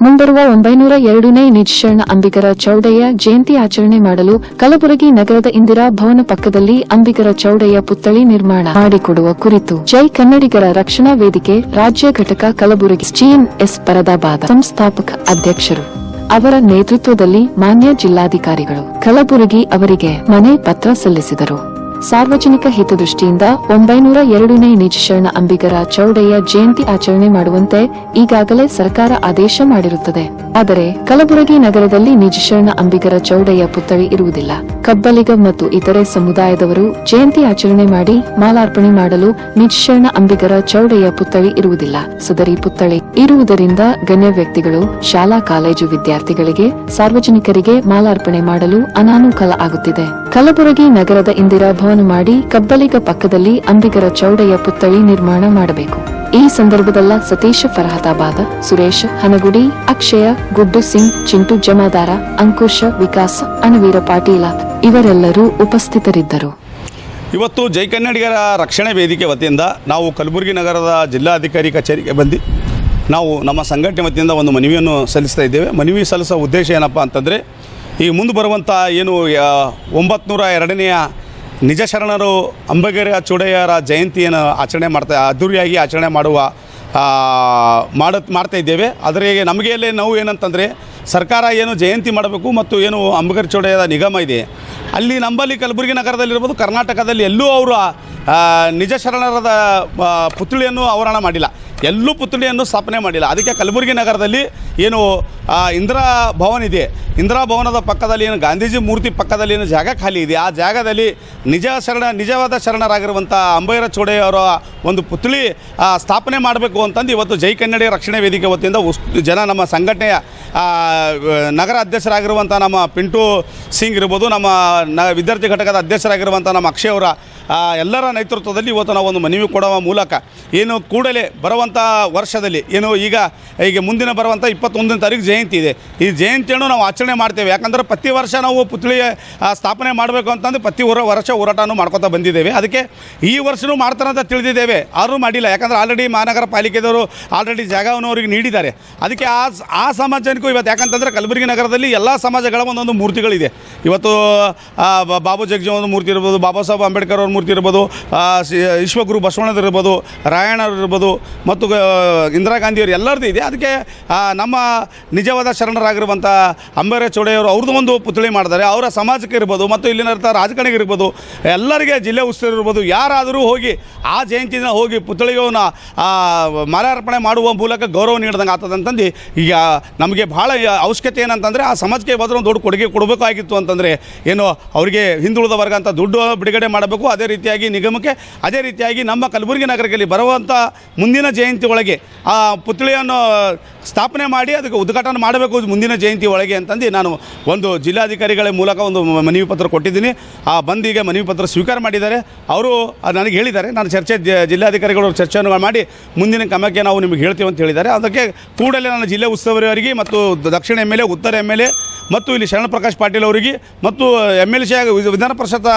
ಮುಂಬರುವ ಒಂಬೈನೂರ ಎರಡನೇ ನಿಜಶರಣ ಅಂಬಿಗರ ಚೌಡಯ್ಯ ಜಯಂತಿ ಆಚರಣೆ ಮಾಡಲು ಕಲಬುರಗಿ ನಗರದ ಇಂದಿರಾ ಭವನ ಪಕ್ಕದಲ್ಲಿ ಅಂಬಿಗರ ಚೌಡಯ್ಯ ಪುತ್ಥಳಿ ನಿರ್ಮಾಣ ಮಾಡಿಕೊಡುವ ಕುರಿತು ಜೈ ಕನ್ನಡಿಗರ ರಕ್ಷಣಾ ವೇದಿಕೆ ರಾಜ್ಯ ಘಟಕ ಕಲಬುರಗಿ ಎಸ್ ಪರದಾಬಾದ ಸಂಸ್ಥಾಪಕ ಅಧ್ಯಕ್ಷರು. ಅವರ ನೇತೃತ್ವದಲ್ಲಿ ಮಾನ್ಯ ಜಿಲ್ಲಾಧಿಕಾರಿಗಳು ಕಲಬುರಗಿ ಅವರಿಗೆ ಮನೆ ಪತ್ರ ಸಲ್ಲಿಸಿದರು. ಸಾರ್ವಜನಿಕ ಹಿತದೃಷ್ಟಿಯಿಂದ ಒಂಬೈನೂರ ಎರಡನೇ ನಿಜಶರಣ ಅಂಬಿಗರ ಚೌಡಯ್ಯ ಜಯಂತಿ ಆಚರಣೆ ಮಾಡುವಂತೆ ಈಗಾಗಲೇ ಸರ್ಕಾರ ಆದೇಶ ಮಾಡಿರುತ್ತದೆ. ಆದರೆ ಕಲಬುರಗಿ ನಗರದಲ್ಲಿ ನಿಜಶರಣ ಅಂಬಿಗರ ಚೌಡಯ್ಯ ಪುತ್ಥಳಿ ಇರುವುದಿಲ್ಲ. ಕಬ್ಬಲಿಗ ಮತ್ತು ಇತರೆ ಸಮುದಾಯದವರು ಜಯಂತಿ ಆಚರಣೆ ಮಾಡಿ ಮಾಲಾರ್ಪಣೆ ಮಾಡಲು ನಿಜಶರಣ ಅಂಬಿಗರ ಚೌಡಯ್ಯ ಪುತ್ಥಳಿ ಇರುವುದಿಲ್ಲ. ಸದರಿ ಪುತ್ಥಳಿ ಇರುವುದರಿಂದ ಗಣ್ಯ ವ್ಯಕ್ತಿಗಳು, ಶಾಲಾ, ಕಾಲೇಜು ವಿದ್ಯಾರ್ಥಿಗಳಿಗೆ, ಸಾರ್ವಜನಿಕರಿಗೆ ಮಾಲಾರ್ಪಣೆ ಮಾಡಲು ಅನಾನುಕೂಲ ಆಗುತ್ತಿದೆ. ಕಲಬುರಗಿ ನಗರದ ಇಂದಿರಾ ಭವನ ಮಾಡಿ ಕಬ್ಬಲಿಗ ಪಕ್ಕದಲ್ಲಿ ಅಂಬಿಗರ ಚೌಡಯ್ಯ ಪುತ್ಥಳಿ ನಿರ್ಮಾಣ ಮಾಡಬೇಕು. ಈ ಸಂದರ್ಭದಲ್ಲ ಸತೀಶ ಫರಹತಾಬಾದ, ಸುರೇಶ್ ಹನಗುಡಿ, ಅಕ್ಷಯ, ಗುಡ್ಡು ಸಿಂಗ್, ಚಿಂಟು ಜಮಾದಾರ, ಅಂಕುಶ, ವಿಕಾಸ, ಅಣವೀರ ಪಾಟೀಲ ಇವರೆಲ್ಲರೂ ಉಪಸ್ಥಿತರಿದ್ದರು. ಇವತ್ತು ಜೈ ಕನ್ನಡಿಗರ ರಕ್ಷಣೆ ವೇದಿಕೆ ವತಿಯಿಂದ ನಾವು ಕಲಬುರಗಿ ನಗರದ ಜಿಲ್ಲಾಧಿಕಾರಿ ಕಚೇರಿಗೆ ಬಂದು ನಾವು ನಮ್ಮ ಸಂಘಟನೆ ವತಿಯಿಂದ ಒಂದು ಮನವಿಯನ್ನು ಸಲ್ಲಿಸ್ತಾ ಇದ್ದೇವೆ. ಮನವಿ ಸಲ್ಲಿಸೋ ಉದ್ದೇಶ ಏನಪ್ಪ ಅಂತಂದರೆ ಈ ಮುಂದೆ ಬರುವಂಥ ಏನು ಒಂಬತ್ತು ಎರಡನೆಯ ನಿಜ ಶರಣರು, ಅಂಬಗೆರೆ ಚೂಡಯ್ಯರ ಜಯಂತಿಯನ್ನು ಆಚರಣೆ ಮಾಡ್ತಾ, ಅದ್ದೂರಿಯಾಗಿ ಆಚರಣೆ ಮಾಡುವ ಮಾಡತ್ ಮಾಡ, ಮಾಡ್ತಾ ಇದ್ದೇವೆ. ಅದರಿಗೆ ನಮಗೆ ಅಲ್ಲಿ ನೋವು ಏನಂತಂದರೆ, ಸರ್ಕಾರ ಏನು ಜಯಂತಿ ಮಾಡಬೇಕು ಮತ್ತು ಏನು ಅಂಬಗರ್ ಚೌಡಯ್ಯದ ನಿಗಮ ಇದೆ. ಅಲ್ಲಿ ನಂಬಲ್ಲಿ ಕಲಬುರಗಿ ನಗರದಲ್ಲಿರ್ಬೋದು, ಕರ್ನಾಟಕದಲ್ಲಿ ಎಲ್ಲೂ ಅವರು ನಿಜ ಶರಣರದ ಪುತ್ಳಿಯನ್ನು ಅವರಣ ಮಾಡಿಲ್ಲ. ಎಲ್ಲೂ ಪುತ್ಥಳಿಯನ್ನು ಸ್ಥಾಪನೆ ಮಾಡಿಲ್ಲ. ಅದಕ್ಕೆ ಕಲಬುರಗಿ ನಗರದಲ್ಲಿ ಏನು ಇಂದಿರಾ ಭವನ್ ಇದೆ. ಇಂದಿರಾ ಭವನದ ಪಕ್ಕದಲ್ಲಿ ಏನು, ಗಾಂಧೀಜಿ ಮೂರ್ತಿ ಪಕ್ಕದಲ್ಲಿ ಏನು ಜಾಗ ಖಾಲಿ ಇದೆ. ಆ ಜಾಗದಲ್ಲಿ ನಿಜ ಶರಣ, ನಿಜವಾದ ಶರಣರಾಗಿರುವಂಥ ಅಂಬೈರ ಚೋಡೆಯವರ ಒಂದು ಪುತ್ಥಳಿ ಸ್ಥಾಪನೆ ಮಾಡಬೇಕು ಅಂತಂದು ಇವತ್ತು ಜೈ ಕನ್ನಡಿ ರಕ್ಷಣೆ ವೇದಿಕೆ ವತಿಯಿಂದ ಉಸ್- ಜನ ನಮ್ಮ ಸಂಘಟನೆಯ ನಗರ ಅಧ್ಯಕ್ಷರಾಗಿರುವಂಥ ನಮ್ಮ ಪಿಂಟು ಸಿಂಗ್ ಇರ್ಬೋದು, ನಮ್ಮ ನ, ವಿದ್ಯಾರ್ಥಿ ಘಟಕದ ಅಧ್ಯಕ್ಷರಾಗಿರುವಂಥ ನಮ್ಮ ಅಕ್ಷಯ್ ಎಲ್ಲರ ನೇತೃತ್ವದಲ್ಲಿ ಇವತ್ತು ನಾವು ಒಂದು ಮನವಿ ಕೊಡುವ ಮೂಲಕ ಏನು ಕೂಡಲೇ ಬರುವಂಥ ವರ್ಷದಲ್ಲಿ ಏನು ಈಗ ಈಗ ಮುಂದಿನ ಬರುವಂಥ ಇಪ್ಪತ್ತೊಂದನೇ ತಾರೀಕು ಜಯಂತಿ ಇದೆ. ಈ ಜಯಂತಿಯನ್ನು ನಾವು ಆಚರಣೆ ಮಾಡ್ತೇವೆ. ಯಾಕಂದ್ರೆ ಪ್ರತಿ ವರ್ಷ ನಾವು ಪುತ್ಳಿಯ ಸ್ಥಾಪನೆ ಮಾಡಬೇಕು ಅಂತಂದು ಪ್ರತಿ ಹೊರ ವರ್ಷ ಹೋರಾಟನೂ ಮಾಡ್ಕೊತಾ ಬಂದಿದ್ದೇವೆ. ಅದಕ್ಕೆ ಈ ವರ್ಷವೂ ಮಾಡ್ತಾರೆ ಅಂತ ತಿಳಿದಿದ್ದೇವೆ. ಆದರೂ ಮಾಡಿಲ್ಲ. ಯಾಕಂದ್ರೆ ಆಲ್ರೆಡಿ ಮಹಾನಗರ ಪಾಲಿಕೆದವರು ಆಲ್ರೆಡಿ ಜಾಗವನ್ನು ಅವರಿಗೆ ನೀಡಿದ್ದಾರೆ. ಅದಕ್ಕೆ ಆ ಆ ಸಮಾಜಕ್ಕೂ ಇವತ್ತು ಯಾಕಂತಂದರೆ ಕಲಬುರಗಿ ನಗರದಲ್ಲಿ ಎಲ್ಲ ಸಮಾಜಗಳ ಒಂದೊಂದು ಮೂರ್ತಿಗಳಿದೆ. ಇವತ್ತು ಬಾಬು ಜಗಜೀವ ಒಂದು ಮೂರ್ತಿ ಇರ್ಬೋದು, ಬಾಬಾ ಸಾಹೇಬ್ ಅಂಬೇಡ್ಕರ್ ಅವ್ರ ಮೂರ್ತಿ ಇರ್ಬೋದು ವಿಶ್ವಗುರು ಬಸವಣ್ಣದ ಇರ್ಬೋದು, ರಾಯಣ್ಣವ್ರು ಇರ್ಬೋದು, ಮತ್ತು ಇಂದಿರಾ ಗಾಂಧಿಯವರು ಎಲ್ಲರದ್ದು ಇದೆ. ಅದಕ್ಕೆ ನಮ್ಮ ನಿಜವಾದ ಶರಣರಾಗಿರುವಂಥ ಅಂಬೇರ ಚೌಡೆಯವರು ಅವ್ರದ್ದು ಒಂದು ಪುತ್ಳಿ ಮಾಡಿದ್ದಾರೆ. ಅವರ ಸಮಾಜಕ್ಕೆ ಇರ್ಬೋದು, ಮತ್ತು ಇಲ್ಲಿನ ರಾಜಕಾರಣಿಗೆ ಇರ್ಬೋದು, ಎಲ್ಲರಿಗೆ ಜಿಲ್ಲೆ ಉತ್ಸವ ಇರ್ಬೋದು, ಯಾರಾದರೂ ಹೋಗಿ ಆ ಜಯಂತಿನ ಹೋಗಿ ಪುತ್ಥಳಿಗವನ್ನು ಮಾಲಾರ್ಪಣೆ ಮಾಡುವ ಮೂಲಕ ಗೌರವ ನೀಡಿದಂಗೆ ಆಗ್ತದಂತಂದು ಈಗ ನಮಗೆ ಭಾಳ ಅವಶ್ಯಕತೆ ಏನಂತಂದರೆ, ಆ ಸಮಾಜಕ್ಕೆ ಒಂದು ದೊಡ್ಡ ಕೊಡುಗೆ ಕೊಡಬೇಕಾಗಿತ್ತು ಅಂತಂದರೆ, ಏನು, ಅವರಿಗೆ ಹಿಂದುಳಿದ ವರ್ಗ ಅಂತ ದುಡ್ಡು ಬಿಡುಗಡೆ ಮಾಡಬೇಕು, ಅದೇ ರೀತಿಯಾಗಿ ನಿಗಮಕ್ಕೆ ಅದೇ ರೀತಿಯಾಗಿ ನಮ್ಮ ಕಲಬುರಗಿ ನಗರದಲ್ಲಿ ಬರುವಂಥ ಮುಂದಿನ ಜಯಂತಿ ಒಳಗೆ ಆ ಪುತ್ಥಳಿಯನ್ನು ಸ್ಥಾಪನೆ ಮಾಡಿ, ಅದಕ್ಕೆ ಉದ್ಘಾಟನೆ ಮಾಡಬೇಕು ಮುಂದಿನ ಜಯಂತಿ ಒಳಗೆ ಅಂತಂದು ನಾನು ಒಂದು ಜಿಲ್ಲಾಧಿಕಾರಿಗಳ ಮೂಲಕ ಒಂದು ಮನವಿ ಪತ್ರ ಕೊಟ್ಟಿದ್ದೀನಿ. ಆ ಬಂದಿಗೆ ಮನವಿ ಪತ್ರ ಸ್ವೀಕಾರ ಮಾಡಿದ್ದಾರೆ. ಅವರು ನನಗೆ ಹೇಳಿದ್ದಾರೆ. ನಾನು ಚರ್ಚೆ ಜಿಲ್ಲಾಧಿಕಾರಿಗಳು ಚರ್ಚೆಯನ್ನು ಮಾಡಿ ಮುಂದಿನ ಕ್ರಮಕ್ಕೆ ನಾವು ನಿಮಗೆ ಹೇಳ್ತೀವಿ ಅಂತ ಹೇಳಿದ್ದಾರೆ. ಅದಕ್ಕೆ ಕೂಡಲೇ ನನ್ನ ಜಿಲ್ಲೆ ಉಸ್ತುವಾರಿಯವರಿಗೆ ಮತ್ತು ದಕ್ಷಿಣ ಎಂ ಎಲ್ ಎ, ಉತ್ತರ ಎಂ ಎಲ್ ಎ ಮತ್ತು ಇಲ್ಲಿ ಶರಣ ಪ್ರಕಾಶ್ ಪಾಟೀಲ್ ಅವರಿಗೆ ಮತ್ತು ಎಂ ಎಲ್ ಸಿ ಆಗಿ ವಿಧಾನ ಪರಿಷತ್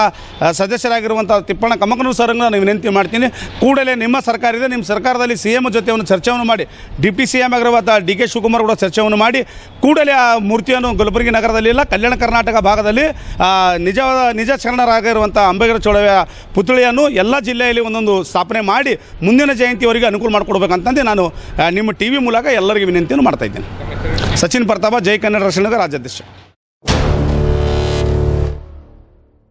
ಸದಸ್ಯರಾಗಿರುವಂಥ ತಿಪ್ಪಣ್ಣ ಕಮಕನೂರು ಸರ್ಗೆ ನಾನು ವಿನಂತಿ ಮಾಡ್ತೀನಿ. ಕೂಡಲೇ ನಿಮ್ಮ ಸರ್ಕಾರ ಇದೆ. ನಿಮ್ಮ ಸರ್ಕಾರದಲ್ಲಿ ಸಿ ಎಂ ಜೊತೆ ಒಂದು ಚರ್ಚೆಯನ್ನು ಮಾಡಿ. ಡಿ ಪಿ ಸಿ ಎಂ ಆಗಿರುವಂಥ ಡಿ ಕೆ ಶಿವಕುಮಾರ್ ಕೂಡ ಚರ್ಚೆಯನ್ನು ಮಾಡಿ ಕೂಡಲೇ ಆ ಮೂರ್ತಿಯನ್ನು ಗುಲ್ಬರ್ಗಿ ನಗರದಲ್ಲಿ ಇಲ್ಲ. ಕಲ್ಯಾಣ ಕರ್ನಾಟಕ ಭಾಗದಲ್ಲಿ ನಿಜವಾದ ನಿಜ ಶರಣರಾಗಿರುವಂಥ ಅಂಬೇಗರ ಚೌಡಯ್ಯ ಪುತ್ಥಳಿಯನ್ನು ಎಲ್ಲ ಜಿಲ್ಲೆಯಲ್ಲಿ ಒಂದೊಂದು ಸ್ಥಾಪನೆ ಮಾಡಿ ಮುಂದಿನ ಜಯಂತಿಯವರಿಗೆ ಅನುಕೂಲ ಮಾಡಿಕೊಡ್ಬೇಕಂತಂದು ನಾನು ನಿಮ್ಮ ಟಿ ವಿ ಮೂಲಕ ಎಲ್ಲರಿಗೆ ವಿನಂತಿಯನ್ನು ಮಾಡ್ತಾ ಇದ್ದೇನೆ. ಸಚಿನ್ ಪ್ರತಾಪ, ಜೈ ಕನ್ನಡ ರಕ್ಷಣದ ರಾಜ್ಯಾಧ್ಯಕ್ಷ.